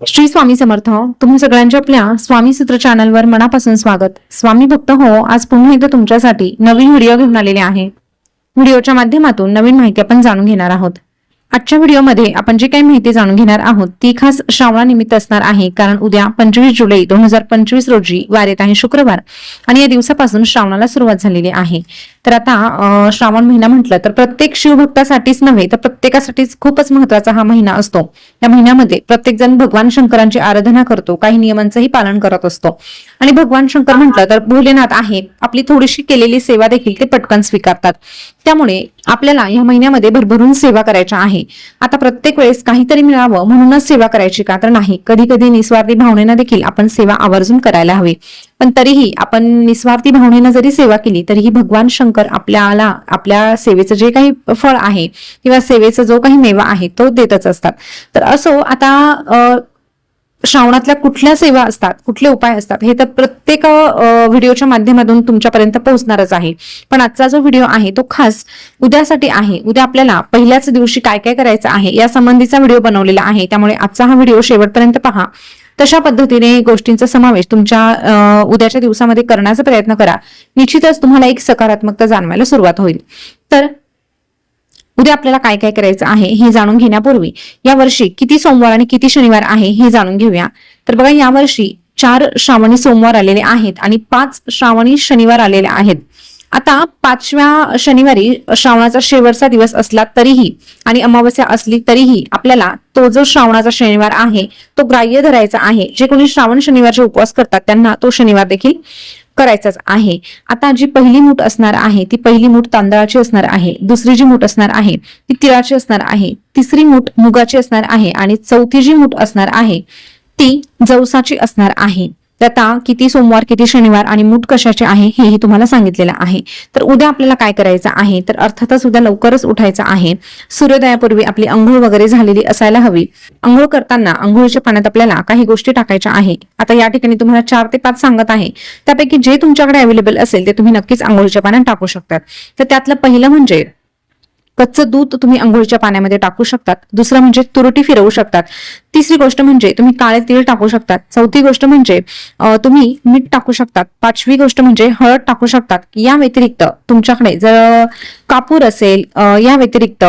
श्री स्वामी समर्थ तुम्ही सगळ्यांच्या आपल्या स्वामी सूत्र चॅनलवर मनापासून स्वागत. स्वामी भक्त हो आज पुन्हा एकदा तुमच्यासाठी नवीन व्हिडिओ घेऊन आलेले आहे. व्हिडिओच्या माध्यमातून नवीन माहिती आपण जाणून घेणार आहोत. आजच्या व्हिडिओमध्ये आपण जी काही माहिती जाणून घेणार आहोत ती खास श्रावणानिमित्त असणार आहे कारण उद्या पंचवीस जुलै दोन हजार पंचवीस रोजी वार येत आहे शुक्रवार आणि या दिवसापासून श्रावणाला सुरुवात झालेली आहे. तर आता श्रावण महिना म्हटलं तर प्रत्येक शिवभक्तासाठीच नव्हे तर प्रत्येकासाठीच खूपच महत्त्वाचा हा महिना असतो. या महिन्यामध्ये प्रत्येक जण भगवान शंकरांची आराधना करतो काही नियमांचंही पालन करत असतो. आणि भगवान शंकर म्हटलं तर भोलेनाथ आहे आपली थोडीशी केलेली सेवा देखील ते पटकन स्वीकारतात. त्यामुळे आपल्याला या महिन्यामध्ये भरभरून सेवा करायच्या आहे. आता प्रत्येक वेळेस काहीतरी मिळावं म्हणूनच सेवा करायची का तर नाही. कधी कधी निस्वार्थी भावनेनं देखील आपण सेवा आवर्जून करायला हवी. पण तरीही आपण निस्वार्थी भावनेनं जरी सेवा केली तरीही भगवान शंकर आपल्याला आपल्या सेवेचं जे काही फळ आहे किंवा सेवेचा जो काही मेवा आहे तो देतच असतात. तर असो आता श्रावणातल्या कुठल्या सेवा असतात कुठले उपाय असतात हे तर प्रत्येक व्हिडिओच्या माध्यमातून तुमच्यापर्यंत पोहोचणारच आहे. पण आजचा जो व्हिडिओ आहे तो खास उद्यासाठी आहे. उद्या आपल्याला पहिल्याच दिवशी काय काय करायचं आहे या संबंधीचा व्हिडिओ बनवलेला आहे. त्यामुळे आजचा हा व्हिडिओ शेवटपर्यंत पहा. तशा पद्धतीने गोष्टींचा समावेश तुमच्या उद्याच्या दिवसामध्ये करण्याचा प्रयत्न करा. निश्चितच तुम्हाला एक सकारात्मकता जाणवायला सुरुवात होईल. तर उद्या आपल्याला काय काय करायचं आहे हे जाणून घेण्यापूर्वी या वर्षी किती सोमवार आणि किती शनिवार आहे हे जाणून घेऊया. तर बघा यावर्षी चार श्रावणी सोमवार आलेले आहेत आणि पाच श्रावणी शनिवार आलेले आहेत. आता पाचव्या शनिवारी श्रावणाचा शेवटचा दिवस असला तरीही आणि अमावस्या असली तरीही आपल्याला तो जो श्रावणाचा शनिवार आहे तो ग्राह्य धरायचा आहे. जे कोणी श्रावण शनिवारचे उपवास करतात त्यांना तो शनिवार देखील करायचाच आहे. आता जी पहिली मूठ असणार आहे ती पहिली मूठ तांदळाची असणार आहे दुसरी जी मूठ असणार आहे ती तिळाची असणार आहे तिसरी मूठ मुगाची असणार आहे आणि चौथी जी मूठ असणार आहे ती जवसाची असणार आहे. आता किती सोमवार किती शनिवार आणि मूठ कशाचे आहे हेही तुम्हाला सांगितलेलं आहे. तर उद्या आपल्याला काय करायचं आहे? तर अर्थातच उद्या लवकरच उठायचं आहे. सूर्योदयापूर्वी आपली अंघोळ वगैरे झालेली असायला हवी. अंघोळ करताना अंघोळीच्या पाण्यात आपल्याला काही गोष्टी टाकायच्या आहे. आता या ठिकाणी तुम्हाला चार ते पाच सांगत आहे. त्यापैकी जे तुमच्याकडे अवेलेबल असेल ते तुम्ही नक्कीच आंघोळीच्या पाण्यात टाकू शकतात. तर त्यातलं पहिलं म्हणजे कच्चं दूध तुम्ही आंघोळीच्या पाण्यामध्ये टाकू शकतात. दुसरं म्हणजे तुरटी फिरवू शकतात. तिसरी गोष्ट म्हणजे तुम्ही काळे तीळ टाकू शकतात. चौथी गोष्ट म्हणजे तुम्ही मीठ टाकू शकतात. पाचवी गोष्ट म्हणजे हळद टाकू शकतात. या व्यतिरिक्त तुमच्याकडे जर कापूर असेल या व्यतिरिक्त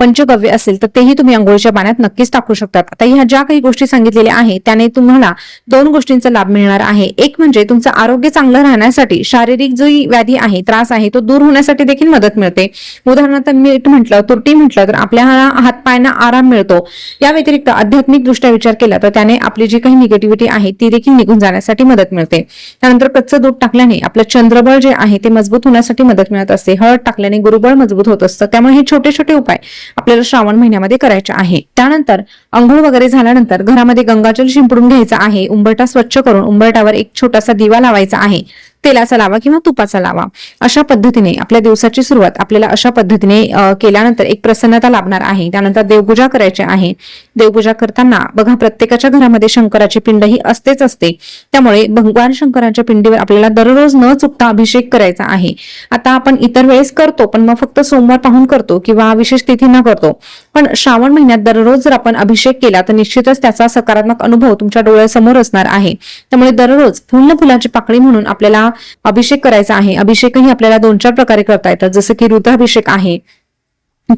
पंचगव्य असेल तर तेही तुम्ही आंघोळीच्या पाण्यात नक्कीच टाकू शकतात. आता ह्या ज्या काही गोष्टी सांगितलेल्या आहेत त्याने तुम्हाला दोन गोष्टींचा लाभ मिळणार आहे. एक म्हणजे तुमचं आरोग्य चांगलं राहण्यासाठी शारीरिक जी व्याधी आहे त्रास आहे तो दूर होण्यासाठी देखील मदत मिळते. उदाहरणार्थ मीठ म्हटलं तुरटी म्हटलं तर आपल्या हातपायांना आराम मिळतो. या व्यतिरिक्त अध्यात्म आध्यात्मिकदृष्ट्या विचार केला तर त्याने आपली जी काही निगेटिव्हिटी आहे ती देखील निघून जाण्यासाठी मदत मिळते. त्यानंतर कच्चं दूध टाकल्याने आपलं चंद्रबळ जे आहे ते मजबूत होण्यासाठी मदत मिळत असते. हळद टाकल्याने गुरुबळ मजबूत होत असतं. त्यामुळे हे छोटे छोटे उपाय आपल्याला श्रावण महिन्यामध्ये करायचे आहे. त्यानंतर अंघोळ वगैरे झाल्यानंतर घरामध्ये गंगाजल शिंपडून घ्यायचा आहे. उंबरटा स्वच्छ करून उंबरटावर एक छोटासा दिवा लावायचा आहे. तेलाचा लावा किंवा तुपाचा लावा. अशा पद्धतीने आपल्या दिवसाची सुरुवात आपल्याला अशा पद्धतीने केल्यानंतर एक प्रसन्नता लाभणार आहे. त्यानंतर देवपूजा करायची आहे. देवपूजा करताना बघा प्रत्येकाच्या घरामध्ये शंकराची पिंड ही असतेच असते. त्यामुळे भगवान शंकराच्या पिंडीवर आपल्याला दररोज न चुकता अभिषेक करायचा आहे. आता आपण इतर वेळेस करतो पण मग फक्त सोमवार पाहून करतो किंवा विशेष तिथी न करतो. पण श्रावण महिन्यात दररोज जर आपण अभिषेक केला तर निश्चितच त्याचा सकारात्मक अनुभव तुमच्या डोळ्यासमोर असणार आहे. त्यामुळे दररोज पूर्ण फुलाची पाकळी म्हणून आपल्याला अभिषेक करायचा आहे. अभिषेकही आपल्याला दोन चार प्रकारे करता येतात जसं की रुद्राभिषेक आहे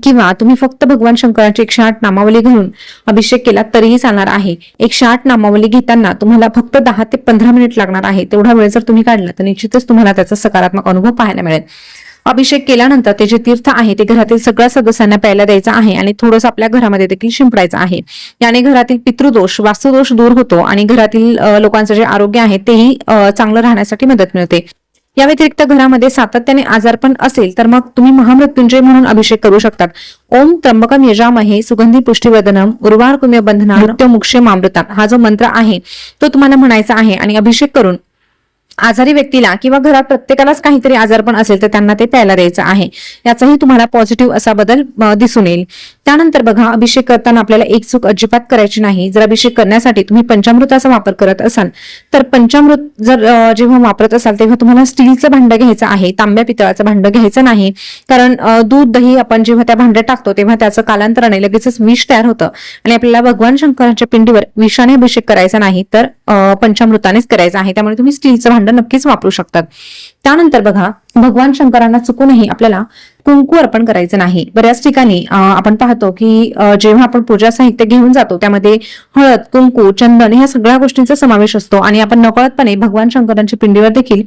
किंवा तुम्ही फक्त भगवान शंकराची एकशे आठ नामावली घेऊन अभिषेक केला तरीही चालणार आहे. एकशे आठ नामावली घेताना तुम्हाला फक्त दहा ते पंधरा मिनिट लागणार आहे. तेवढा वेळ जर तुम्ही काढला तर निश्चितच तुम्हाला त्याचा सकारात्मक अनुभव पाहायला मिळेल. अभिषेक केल्यानंतर ते जे तीर्थ आहे ते घरातील सगळ्या सदस्यांना प्यायला द्यायचं आहे आणि थोडंसं आपल्या घरामध्ये देखील शिंपडायचं आहे. याने घरातील पितृदोष वास्तुदोष दूर होतो आणि घरातील लोकांचं जे आरोग्य आहे तेही चांगलं राहण्यासाठी मदत मिळते. या व्यतिरिक्त घरामध्ये सातत्याने आजारपण असेल तर मग तुम्ही महामृत्युंजय म्हणून अभिषेक करू शकतात. ओम त्र्यंबकम यजामहे सुगंधी पुष्टीवर्धनम उर्वार कुम्य बंधना मुक्षे मामृता हा जो मंत्र आहे तो तुम्हाला म्हणायचा आहे आणि अभिषेक करून आजारी व्यक्तीला किंवा घरात प्रत्येकालाच काहीतरी आजारपण असेल तर त्यांना ते प्यायला द्यायचं आहे. याचाही तुम्हाला पॉझिटिव्ह असा बदल दिसून येईल. त्यानंतर बघा अभिषेक करताना आपल्याला एक चूक अजिबात करायची नाही. जर अभिषेक करण्यासाठी तुम्ही पंचामृताचा वापर करत असाल तर पंचामृत जर जेव्हा वापरत असाल तेव्हा तुम्हाला स्टीलचं भांडं घ्यायचं आहे तांब्या पितळाचं भांडं घ्यायचं नाही. कारण दूध दही आपण जेव्हा त्या भांड्यात टाकतो तेव्हा त्याचं कालांतराने लगेचच विष तयार होतं. आणि आपल्याला भगवान शंकराच्या पिंडीवर विषाने अभिषेक करायचा नाही तर पंचामृतानेच करायचा आहे. त्यामुळे तुम्ही स्टीलचं भांडं नक्कीच वापरू शकतात. त्यानंतर बघा भगवान शंकरांना चुकूनही आपल्याला कुंकू अर्पण करायचं नाही. बऱ्याच ठिकाणी आपण पाहतो की जेव्हा आपण पूजा साहित्य घेऊन जातो त्यामध्ये हळद कुंकू चंदन ह्या सगळ्या गोष्टींचा समावेश असतो आणि आपण नकळतपणे भगवान शंकरांच्या पिंडीवर देखील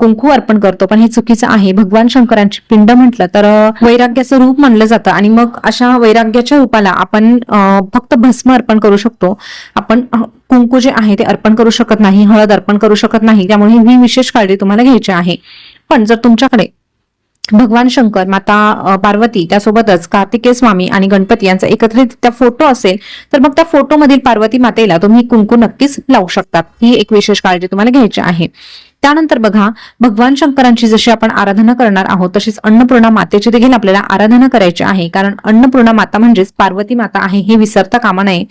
कुंकू अर्पण करतो. पण हे चुकीचं आहे. भगवान शंकरांची पिंड म्हटलं तर वैराग्याचं रूप मानलं जातं आणि मग अशा वैराग्याच्या रूपाला आपण फक्त भस्म अर्पण करू शकतो. आपण कुंकू जे आहे ते अर्पण करू शकत नाही हळद अर्पण करू शकत नाही. त्यामुळे ही विशेष काळजी तुम्हाला घ्यायची आहे. पण जर तुमच्याकडे भगवान शंकर माता पार्वती त्यासोबतच कार्तिकेय स्वामी आणि गणपती यांचा एकत्रित त्या फोटो असेल तर मग त्या फोटोमधील पार्वती मातेला तुम्ही कुंकू नक्कीच लावू शकतात ही एक विशेष काळजी तुम्हाला घ्यायची आहे. त्यानंतर बघा भगवान शंकरांची जशी आपण आराधना करणार आहोत तशीच अन्नपूर्णा मातेची देखील आपल्याला आराधना करायची आहे. कारण अन्नपूर्णा माता म्हणजेच पार्वती माता आहे हे विसरता कामा नये.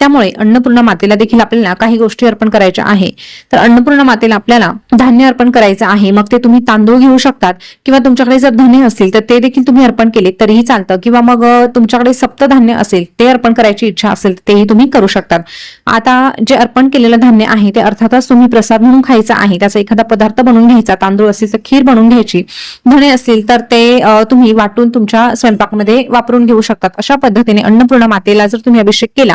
त्यामुळे अन्नपूर्णा मातेला देखील आपल्याला काही गोष्टी अर्पण करायच्या आहे. तर अन्नपूर्णा मातेला आपल्याला धान्य अर्पण करायचं आहे. मग ते तुम्ही तांदूळ घेऊ शकतात किंवा तुमच्याकडे जर धान्य असतील तर ते देखील तुम्ही अर्पण केले तरीही चालतं. किंवा मग तुमच्याकडे सप्तधान्य असेल ते अर्पण करायची इच्छा असेल तेही तुम्ही करू शकतात. आता जे अर्पण केलेलं धान्य आहे ते अर्थातच तुम्ही प्रसाद म्हणून खायचं आहे. त्याचा एखादा पदार्थ बनवून घ्यायचा तांदूळ असेल तर खीर बनवून घ्यायची धणे असतील तर ते तुम्ही वाटून तुमच्या स्वयंपाकमध्ये वापरून घेऊ शकतात. अशा पद्धतीने अन्नपूर्ण मातेला जर तुम्ही अभिषेक केला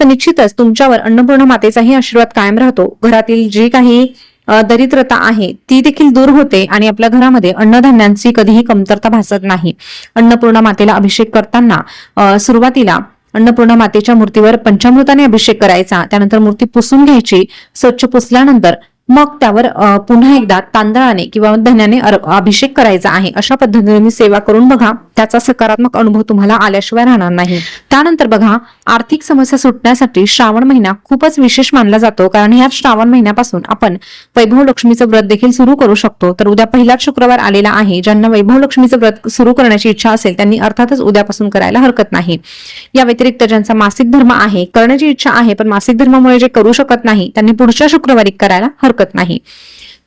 तर निश्चितच तुमच्यावर अन्नपूर्णा मातेचाही आशीर्वाद कायम राहतो. घरातील जी काही दरिद्रता आहे ती देखील दूर होते आणि आपल्या घरामध्ये अन्नधान्यांची कधीही कमतरता भासत नाही. अन्नपूर्णा मातेला अभिषेक करताना सुरुवातीला अन्नपूर्णा मातेच्या मूर्तीवर पंचामृताने अभिषेक करायचा त्यानंतर मूर्ती पुसून घ्यायची स्वच्छ पुसल्यानंतर मग त्यावर पुन्हा एकदा तांदळाने किंवा धन्याने अभिषेक करायचा आहे. अशा पद्धतीने सेवा करून बघा. त्याचा सकारात्मक अनुभव तुम्हाला आल्याशिवाय राहणार नाही. त्यानंतर बघा आर्थिक समस्या सुटण्यासाठी श्रावण महिना खूपच विशेष मानला जातो. कारण ह्या श्रावण महिन्यापासून आपण वैभव लक्ष्मीचं व्रत देखील सुरू करू शकतो. तर उद्या पहिलाच शुक्रवार आलेला आहे. ज्यांना वैभव लक्ष्मीचं व्रत सुरू करण्याची इच्छा असेल त्यांनी अर्थातच उद्यापासून करायला हरकत नाही. या व्यतिरिक्त ज्यांचा मासिक धर्म आहे करण्याची इच्छा आहे पण मासिक धर्मामुळे जे करू शकत नाही त्यांनी पुढच्या शुक्रवारी करायला हरकत नाही.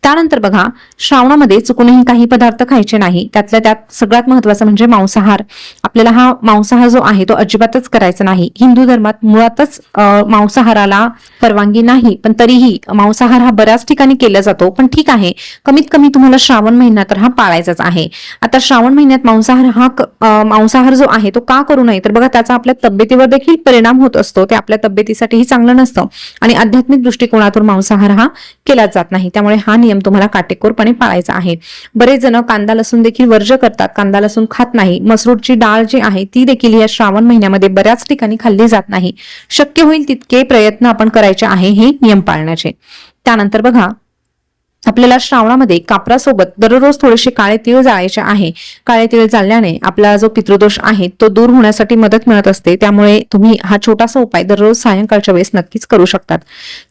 त्यानंतर बघा श्रावणामध्ये चुकूनही काही पदार्थ खायचे नाही. त्यातल्या त्यात सगळ्यात महत्वाचं म्हणजे मांसाहार. आपल्याला हा मांसाहार जो आहे तो अजिबातच करायचा नाही. हिंदू धर्मात मुळातच मांसाहाराला परवानगी नाही. पण तरीही मांसाहार हा बऱ्याच ठिकाणी केला जातो. पण ठीक आहे. कमीत कमी तुम्हाला श्रावण महिना तर हा पाळायचाच आहे. आता श्रावण महिन्यात मांसाहार हा मांसाहार जो आहे तो का करू नये? तर बघा त्याचा आपल्या तब्येतीवर देखील परिणाम होत असतो. ते आपल्या तब्येतीसाठीही चांगलं नसतं. आणि आध्यात्मिक दृष्टिकोनातून मांसाहार हा केला जात नाही. त्यामुळे हा नियम तुम्हाला काटेकोरपणे पाळायचा आहे. बरेच जण कांदा लसूण देखील वर्ज करतात. कांदा लसूण खात नाही. मसरूरची डाळ जी आहे ती देखील या श्रावण महिन्यामध्ये बऱ्याच ठिकाणी खाल्ली जात नाही. शक्य होईल तितके प्रयत्न आपण करायचे आहे हे नियम पाळण्याचे. त्यानंतर बघा आपल्याला श्रावणामध्ये कापरासोबत दररोज थोडेसे काळे तीळ जाळायचे आहे. काळे तीळ जाळल्याने आपला जो पितृदोष आहे तो दूर होण्यासाठी मदत मिळत असते. त्यामुळे तुम्ही हा छोटासा उपाय दररोज सायंकाळच्या वेळेस नक्कीच करू शकतात.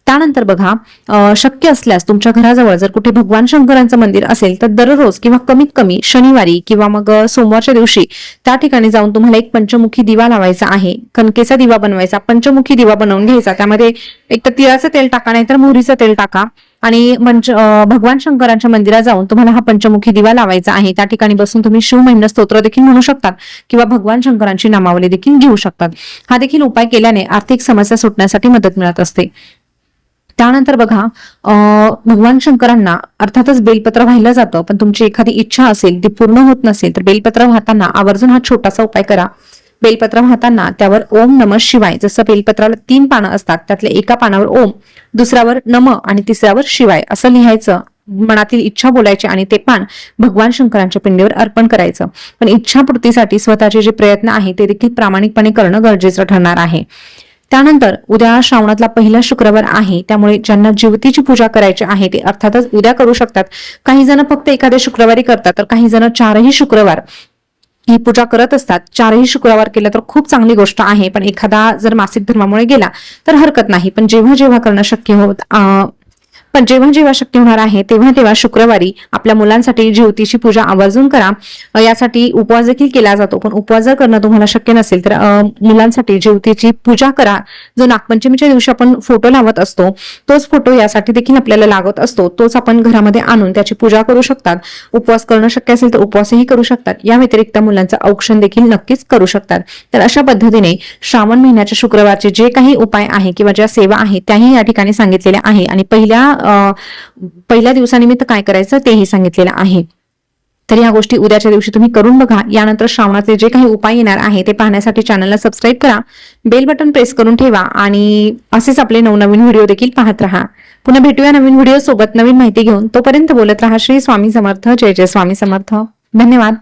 त्यानंतर बघा शक्य असल्यास तुमच्या घराजवळ जर कुठे भगवान शंकरांचं मंदिर असेल तर दररोज किंवा कमीत कमी शनिवारी किंवा मग सोमवारच्या दिवशी त्या ठिकाणी जाऊन तुम्हाला एक पंचमुखी दिवा लावायचा आहे. कणकेचा दिवा बनवायचा पंचमुखी दिवा बनवून घ्यायचा. त्यामध्ये एक तर तिळाचं तेल टाका नाहीतर मोहरीचं तेल टाका. आणि पंच अं, भगवान शंकरांच्या मंदिरात जाऊन तुम्हाला हा पंचमुखी दिवा लावायचा आहे. त्या ठिकाणी बसून तुम्ही शिव महिना स्तोत्र देखील म्हणू शकतात किंवा भगवान शंकरांची नामावली देखील घेऊ शकतात. हा देखील उपाय केल्याने आर्थिक समस्या सुटण्यासाठी मदत मिळत असते. त्यानंतर बघा अं, भगवान शंकरांना अर्थातच बेलपत्र वाहिलं जातं पण तुमची एखादी इच्छा असेल ती पूर्ण होत नसेल तर बेलपत्र वाहताना आवर्जून हा छोटासा उपाय करा. बेलपत्र वाहताना त्यावर ओम नम शिवाय जसं बेलपत्राला तीन पानं असतात त्यातल्या एका पानावर ओम दुसऱ्यावर नम आणि तिसऱ्यावर शिवाय असं लिहायचं. मनातील इच्छा बोलायची आणि ते पान भगवान शंकरांच्या पिंडीवर अर्पण करायचं. पण इच्छापूर्तीसाठी स्वतःचे जे प्रयत्न आहे ते देखील प्रामाणिकपणे करणं गरजेचं ठरणार आहे. त्यानंतर उद्या श्रावणातला पहिला शुक्रवार आहे त्यामुळे ज्यांना जीवतीची पूजा करायची आहे ते अर्थातच उद्या करू शकतात. काही जण फक्त एखाद्या शुक्रवारी करतात तर काही जण चारही शुक्रवार. ही पूजा करत असतात चारही शुक्रवार केलं तर खूप चांगली गोष्ट आहे पण एखादा जर मासिक धर्मामुळे गेला तर हरकत नाही. पण जेव्हा जेव्हा करणं शक्य होत पण जेव्हा जेव्हा शक्य होणार आहे तेव्हा तेव्हा शुक्रवारी आपल्या मुलांसाठी ज्योतीची पूजा आवर्जून करा. यासाठी उपवास देखील केला जातो पण उपवास जर करणं तुम्हाला शक्य नसेल तर मुलांसाठी ज्योतीची पूजा करा. जो नागपंचमीच्या दिवशी आपण फोटो लावत असतो तोच फोटो यासाठी देखील आपल्याला लागत असतो. तोच आपण घरामध्ये आणून त्याची पूजा करू शकतात. उपवास करणं शक्य असेल तर उपवासही करू शकतात. या व्यतिरिक्त मुलांचं औक्षण देखील नक्कीच करू शकतात. तर अशा पद्धतीने श्रावण महिन्याच्या शुक्रवारचे जे काही उपाय आहे किंवा ज्या सेवा आहे त्याही या ठिकाणी सांगितलेल्या आहे. आणि पहिल्या पहिल्या दिवसानिमित्त काय करायचं तेही सांगितलेलं आहे. तर या गोष्टी उद्याच्या दिवशी तुम्ही करून बघा. यानंतर श्रावणातले जे काही उपाय येणार आहे ते पाहण्यासाठी चॅनलला सबस्क्राईब करा. बेल बटन प्रेस करून ठेवा आणि असेच आपले नवनवीन व्हिडिओ देखील पाहत राहा. पुन्हा भेटूया नवीन व्हिडिओ सोबत नवीन माहिती घेऊन. तोपर्यंत बोलत राहा श्री स्वामी समर्थ. जय जय स्वामी समर्थ. धन्यवाद.